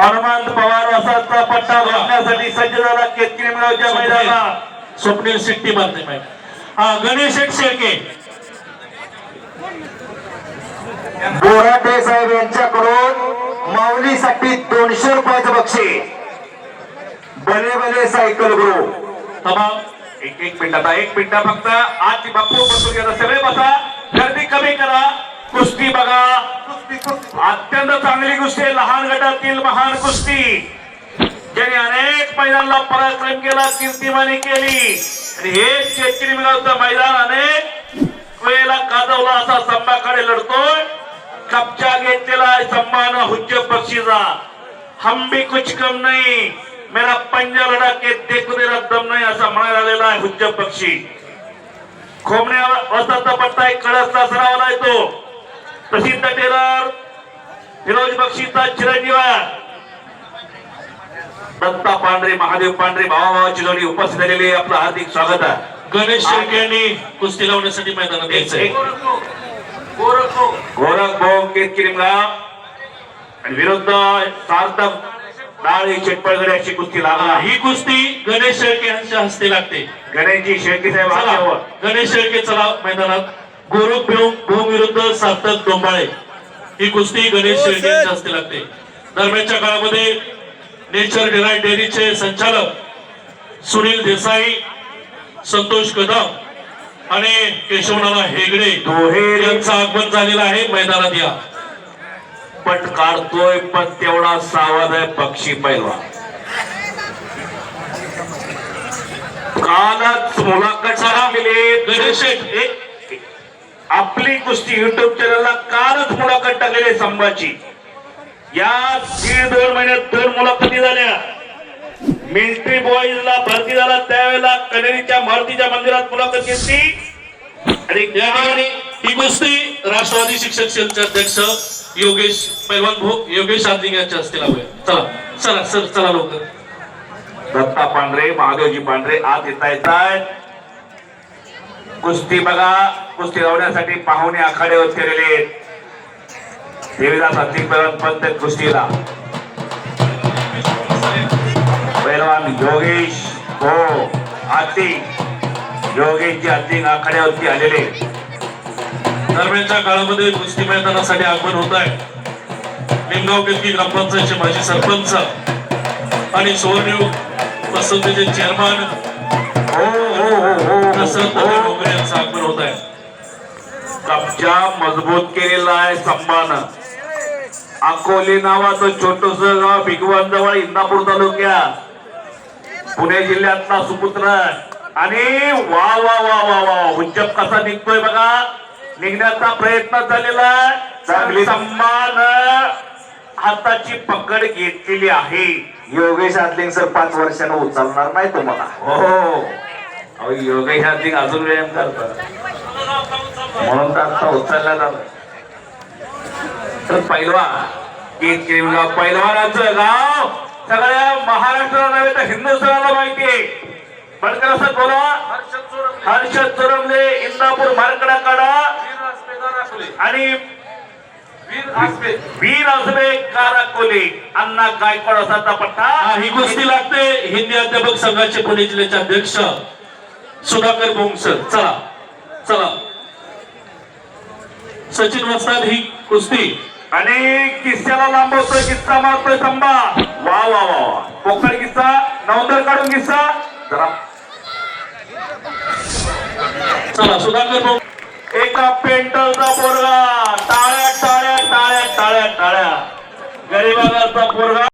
हनुमंत पवार वसाहतचा पट्टा भरण्यासाठी सज्ज झाला केतकी गावच्या मैदानात. स्वप्नील सिट्टी मारते माहिती हा गणेश शेळके. बोराटे साहेब यांच्याकडून माऊलीसाठी दोनशे रुपयाचं बक्षीस बले बले सायकल गुरु. तमाम एक एक मिनिट आता एक मिनिट फक्त. आज बापू बसून घ्या सगळे बसा गर्दी कमी करा कुस्ती बघा अत्यंत चांगली कुस्ती आहे. लहान गटातील महान कुस्ती. ज्याने अनेक मैदानाला पराक्रम केला कीर्तिमानी केली. आणि हे शेतकरी मिळवतं मैदान अनेक वेळेला काजवला असा संभाकडे लढतोय. कपचा घेतलेला संभान सन्मान हुज्ज पक्षीचा. हम भी कुछ कम नाही. मेरा पंजा लढा के देखो तेरा दम नाही असा म्हणायला आलेला आहे हुज्ज पक्षी. खोमण्या वसाचा पट्टा एक कळसचा सरावला येतो. प्रसिद्ध टेलर फिरोज बक्षीचा चिरंजीव. दत्ता पांढरे महादेव पांढरे भावाभावाची जोडी उपस्थित झालेली. आपलं हार्दिक स्वागत आहे. गणेश शेळके यांनी कुस्ती लावण्यासाठी मैदानात यायचंय. गोरख भाऊ केतकिरीमगाव आणि विरुद्ध सार्थक डाळी चिटपळगड अशी कुस्ती लागला ही कुस्ती गणेश शेळके यांच्या हस्ते लागते. गणेशजी शेळके साहेब चला. हातावर गणेश शेळके चला मैदानात. गोरख भिऊ भाऊ विरुद्ध सार्थक डोंबाळे. ही कुस्ती गणेश शेळके यांच्या हस्ते लागते. दरम्यानच्या काळामध्ये नेचर डिलाइट डेअरीचे संचालक सुनील देसाई संतोष कदम आणि केशवनाना हेगडे दोहे यांचं आगमन झालेलं आहे मैदानात या. पट काढतोय पण तेवढा सावध आहे पक्षी पैलवा कालच मुलाखत केली. गणेश शेठ, एक- आपली कुस्ती युट्यूब चॅनलला कालच मुलाखत टाकलेली संभाची या दीड दोन महिन्यात दोन मुलाखती झाल्या. मिलिटरी बॉईजला भरती झाला त्यावेळेला कनेरीच्या मारुतीच्या मंदिरात मुलाखत घेतली. आणि या ठिकाणी ही कुस्ती राष्ट्रवादी शिक्षक सेलचे अध्यक्ष योगेश पैलवान भो योगेश आदिंग यांच्या हस्ते लावूया चला चला सर चला लवकर. दत्ता पांढरे महादेवजी पांढरे आत येता येत आहेत कुस्ती बघा. कुस्ती लावण्यासाठी पाहुणे आखाड्यावर फिरलेले आहेत. देवीदास अंतिम पंत आहेत कुस्तीला. पैलवान योगेश हो आती योगेशची हत्ती आखाड्यावरती आलेले दरम्यानच्या काळामध्ये कुस्ती मैदानासाठी आगमन होत आहे. निमगाव केतकी ग्रामपंचायतचे माजी सरपंच आणि सुवर्णयुग पसंतीचे चेअरमन हो हो हो हो, होत आहे. कब्जा मजबूत केलेला आहे संभान. अकोले नावाचं छोटस गाव भिगवण जवळ इंदापूर तालुक्यात. पुणे जिल्ह्यातला सुपुत्र आणि वा वा वा वा वा हुज्जब कसा निघतोय बघा. निघण्याचा प्रयत्न झालेला आहे. चांगली सन्मान हाताची पकड घेतलेली आहे. योगेश आदलिंग सर पाच वर्षानं उचलणार नाही तुम्हाला. हो. अहो योगेश अधिक अजून व्यायाम करतात म्हणून तर आता उचलला जात. तर पैलवान पैलवा केतकीगाव पैलवानाचं गाव सगळ्या महाराष्ट्राला नव्हे तर हिंदुस्थानाला माहिती आहे. पटकन असं बोला. हर्षद चोरमले इंदापूर मार्कडाकडा आणि वीर असबे काराकोले अण्णा गायकवाड असा पट्टा. ही गोष्टी लागते. हिंदी अध्यापक संघाचे पुणे जिल्ह्याचे अध्यक्ष सुधाकर बोंगसर. चला. चला. सचिन वस्ताद ही कुस्ती. आणि किस्स्याला लांबवतोय किस्सा मारतोय संभा. वा वा वा वा. पोकळ किस्सा नवंदर काढून किस्सा. जरा. चला सुधाकर बोंग एका पेंटलचा पोरगा. टाळ्या टाळ्या टाळ्या टाळ्या टाळ्या. गरीबाचा पोरगा.